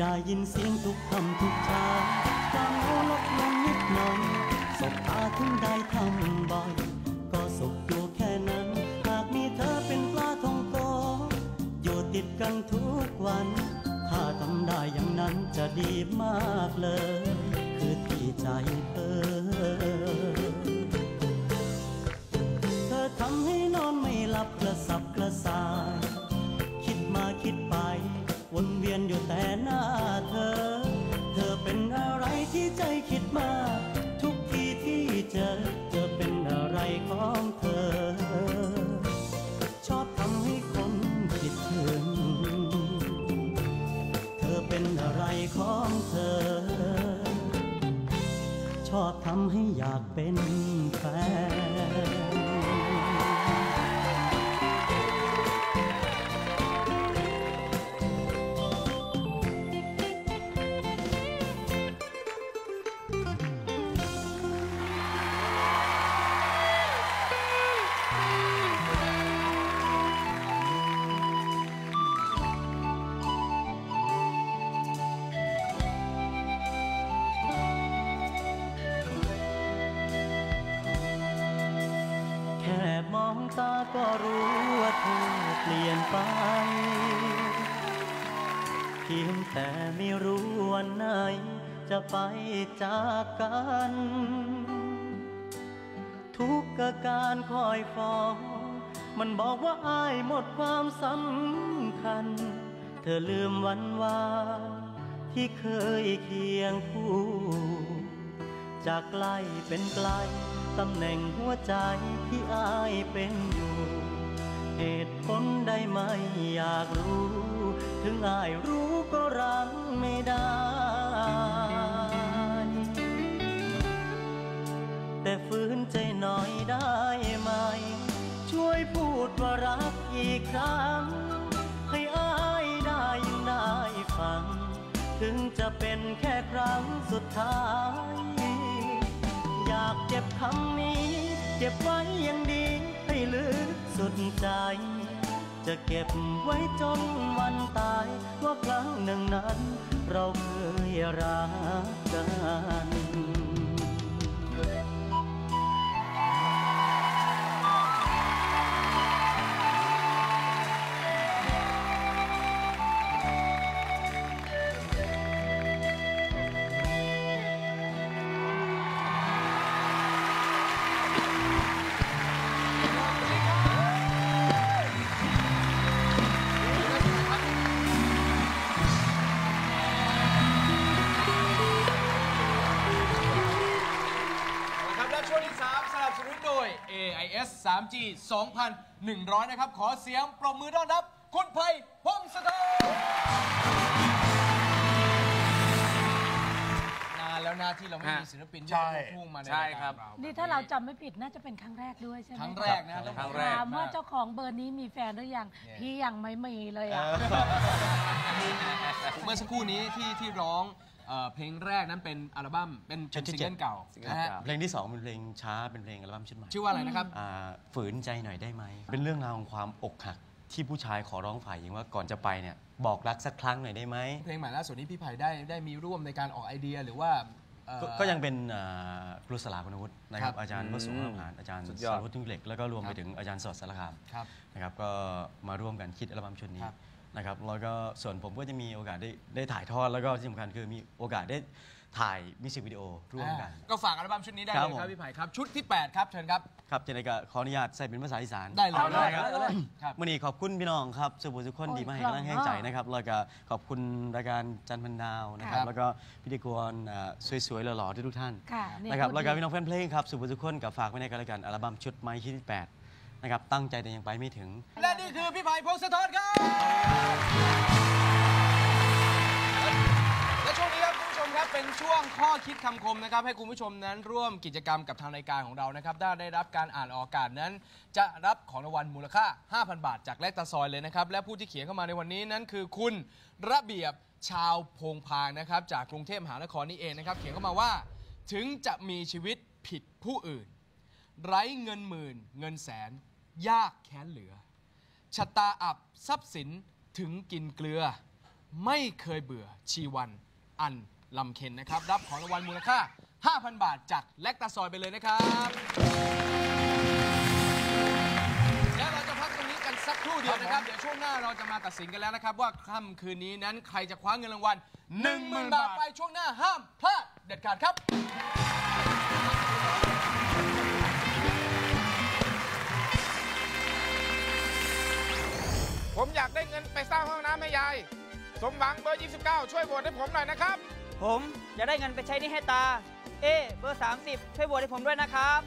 ได้ยินเสียงทุกคำทุกชาความเหงาลดลงนิดหน่อยสบตาถึงได้ทำบ่อย ก็สบตัวแค่นั้น หากมีเธอเป็นปลาทองโกอยู่ติดกันทุกวัน ถ้าทำได้อย่างนั้นจะดีมากเลย คือที่ใจเธอ เป็นอะไรของเธอ ชอบทำให้อยากเป็นแฟน ก็รู้ว่าเธอเปลี่ยนไป เพียงแต่ไม่รู้วันไหน จะไปจากกัน ทุกการคอยฟ้อง มันบอกว่าอายหมดความสำคัญ เธอลืมวันวานที่เคยเคียงคู่จากไกลเป็นไกล ตำแหน่งหัวใจที่อายเป็นอยู่ เหตุผลได้ไหมอยากรู้ ถึงอายรู้ก็รังไม่ได้ แต่ฝืนใจหน่อยได้ไหม ช่วยพูดว่ารักอีกครั้ง ให้อายได้ยังได้ฟัง ถึงจะเป็นแค่ครั้งสุดท้าย อยากเก็บคำนี้ เก็บไว้อย่างดี ลึกสุดใจ จะเก็บไว้จนวันตาย ว่าครั้งหนึ่งนั้น เราเคยรักกัน AIS 3G 2100 นะครับ ขอเสียงปรบมือต้อนรับ คุณไผ่พงศธรนานแล้วนะที่เราไม่มีศิลปินที่ใช่เป็นลูกทุ่งมาในใช่รายครัการบเรานี่ถ้าเราจำไม่ผิดน่าจะเป็นครั้งแรกด้วยใช่ไหมครั้งแรกนะต้องครั้งแรก ถามว่าเจ้าของเบอร์นี้มีแฟนหรือยังเนี่ยพี่ยังไม่มีเลยอะ เมื่อสักครู่นี้ที่ที่ร้อง เอ่อเพลงแรกนั้นเป็นอัลบั้มเป็นชุดที่ซิงเกิลเจ็ดเก่าซิงเกิลนะฮะเก่า เพลงที่สองเป็นเพลงช้าเป็นเพลงอัลบั้มชุดใหม่ชื่อว่าอะไรนะครับ อ่าฝืนใจหน่อยได้ไหม เป็นเรื่องราวของความอกหักที่ผู้ชายขอร้องฝ่ายหญิงว่าก่อนจะไปเนี่ยบอกรักสักครั้งหน่อยได้ไหม เพลงใหม่ล่าสุดนี้พี่ไผ่ได้ได้มีร่วมในการออกไอเดียหรือว่าเอ่อ ก็ก็ยังเป็นอ่าครูสลาคุณวุฒินะครัครับบ อาจารย์วสุวรรณผ่านอาจารย์สุดสยอดรวุฒิทุ่งเหล็ก แล้วก็รวมคไปรับถึงอาจารย์สดสารคามครับ นะครับก็มาร่วมกันคิดอัลบั้มชุดนี้ ครับ นะครับแล้วก็ส่วนผมก็จะมีโอกาสได้ได้ถ่ายทอดแล้วก็ที่สำคัญคือมีโอกาสได้ถ่ายมิวสิกวิดีโอร่วมกันอ่าก็ฝากอัลบั้มชุดนี้ได้ครัเลบยครับผมพี่ไผ่ครับ ชุดที่ 8 ครับเชิญครับครับเจนก็ขออนุญาตใส่เป็นภาษาอีสานได้เลยเอาเลยครับเอาเลยครับมื่อนี้ขอบคุณพี่น้องครับสุบุสุขคนโอ้ยดีมากให้ครับกำลังแห้งใจนะครับแล้วก็ขอบคุณรายการจันทร์พันดาวนะครับครับ แล้วก็พิธีกรอ่าสวยๆหล่อๆทุกๆท่านค่ะเนี่ยนะครับพูดแล้วก็ดีพี่น้องแฟนเพลงครับสุบุสุขคนกับฝากไว้ในการรายการอัลบั้มชุดไม้ที่8 นะครับตั้งใจแต่ยังไปไม่ถึง และนี่คือพี่ไผ่พงศธรครับและช่วงนี้ครับคุณผู้ชมครับเป็นช่วงข้อคิดคำคมนะครับ ให้คุณผู้ชมนั้นร่วมกิจกรรมกับทางรายการของเรานะครับถ้าได้รับการอ่านออกอากาศนั้น จะรับของรางวัลมูลค่า 5,000 บาท จากแลกตาซอยเลยนะครับ และผู้ที่เขียนเข้ามาในวันนี้นั้นคือคุณระเบียบชาวพงพางนะครับจากกรุงเทพมหานครนี่เองนะครับ เขียนเข้ามาว่าถึงจะมีชีวิตผิดผู้อื่น ไร้เงินหมื่น เงินแสน ยากแค้นเหลือ ชะตาอับทรัพย์สินถึงกินเกลือ ไม่เคยเบื่อชีวันอันลำเค็นนะครับ รับของรางวัลมูลค่า 5,000 บาทจากแลคตาซอยไปเลยนะครับ และเราจะพักตรงนี้กันสักครู่เดียวนะครับ เดี๋ยวช่วงหน้าเราจะมาตัดสินกันแล้วนะครับ ว่าค่ำคืนนี้นั้นใครจะคว้าเงินรางวัล10,000 บาทไปช่วงหน้าห้ามพลาดเด็ดขาดครับ สร้างห้องน้ำให้ยาย สมหวังเบอร์ 29 ช่วยโหวตให้ผมหน่อยนะครับ ผมจะได้เงินไปใช้หนี่ให้ตา เอ เบอร์ 30 ช่วยโหวตให้ผมด้วยนะครับ